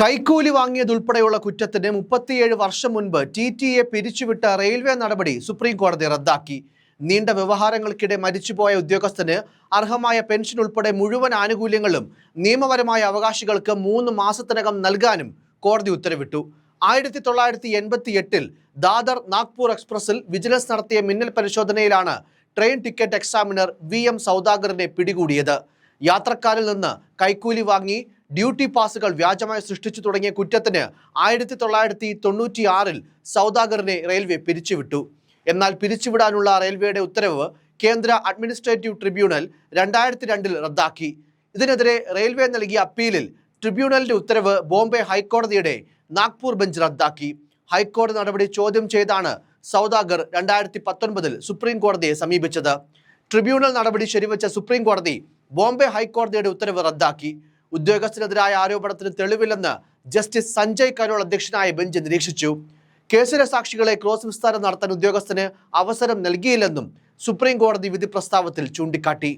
കൈക്കൂലി വാങ്ങിയതുൾപ്പെടെയുള്ള കുറ്റത്തിന് മുപ്പത്തിയേഴ് വർഷം മുൻപ് ടി ടി എ പിരിച്ചുവിട്ട റെയിൽവേ നടപടി സുപ്രീം കോടതി റദ്ദാക്കി. നീണ്ട വ്യവഹാരങ്ങൾക്കിടെ മരിച്ചുപോയ ഉദ്യോഗസ്ഥന് അർഹമായ പെൻഷൻ ഉൾപ്പെടെ മുഴുവൻ ആനുകൂല്യങ്ങളും നിയമപരമായ അവകാശികൾക്ക് മൂന്ന് മാസത്തിനകം നൽകാനും കോടതി ഉത്തരവിട്ടു. ആയിരത്തി തൊള്ളായിരത്തി എൺപത്തി എട്ടിൽ ദാദർ നാഗ്പൂർ എക്സ്പ്രസിൽ വിജിലൻസ് നടത്തിയ മിന്നൽ പരിശോധനയിലാണ് train ticket examiner V M സൗദാഗറിനെ പിടികൂടിയത്. യാത്രക്കാരിൽ നിന്ന് കൈക്കൂലി വാങ്ങി ഡ്യൂട്ടി പാസുകൾ വ്യാജമായി സൃഷ്ടിച്ചു തുടങ്ങിയ കുറ്റത്തിന് ആയിരത്തി തൊള്ളായിരത്തി തൊണ്ണൂറ്റി ആറിൽ സൗദാഗറിനെ റെയിൽവേ പിരിച്ചുവിട്ടു. എന്നാൽ പിരിച്ചുവിടാനുള്ള റെയിൽവേയുടെ ഉത്തരവ് കേന്ദ്ര അഡ്മിനിസ്ട്രേറ്റീവ് ട്രിബ്യൂണൽ രണ്ടായിരത്തി രണ്ടിൽ റദ്ദാക്കി. ഇതിനെതിരെ റെയിൽവേ നൽകിയ അപ്പീലിൽ ട്രിബ്യൂണലിന്റെ ഉത്തരവ് ബോംബെ ഹൈക്കോടതിയുടെ നാഗ്പൂർ ബെഞ്ച് റദ്ദാക്കി. ഹൈക്കോടതി നടപടി ചോദ്യം ചെയ്താണ് സൗദാഗർ രണ്ടായിരത്തി പത്തൊൻപതിൽ സുപ്രീം കോടതിയെ സമീപിച്ചത്. ട്രിബ്യൂണൽ നടപടി ശരിവച്ച സുപ്രീം കോടതി ബോംബെ ഹൈക്കോടതിയുടെ ഉത്തരവ് റദ്ദാക്കി. ഉദ്യോഗസ്ഥനെതിരായ ആരോപണത്തിന് തെളിവില്ലെന്ന് ജസ്റ്റിസ് സഞ്ജയ് കരോൾ അധ്യക്ഷനായ ബെഞ്ച് നിരീക്ഷിച്ചു. കേസിലെ സാക്ഷികളെ ക്രോസ് വിസ്താരം നടത്താൻ ഉദ്യോഗസ്ഥന് അവസരം നൽകിയില്ലെന്നും സുപ്രീം കോടതി വിധി പ്രസ്താവത്തിൽ ചൂണ്ടിക്കാട്ടി.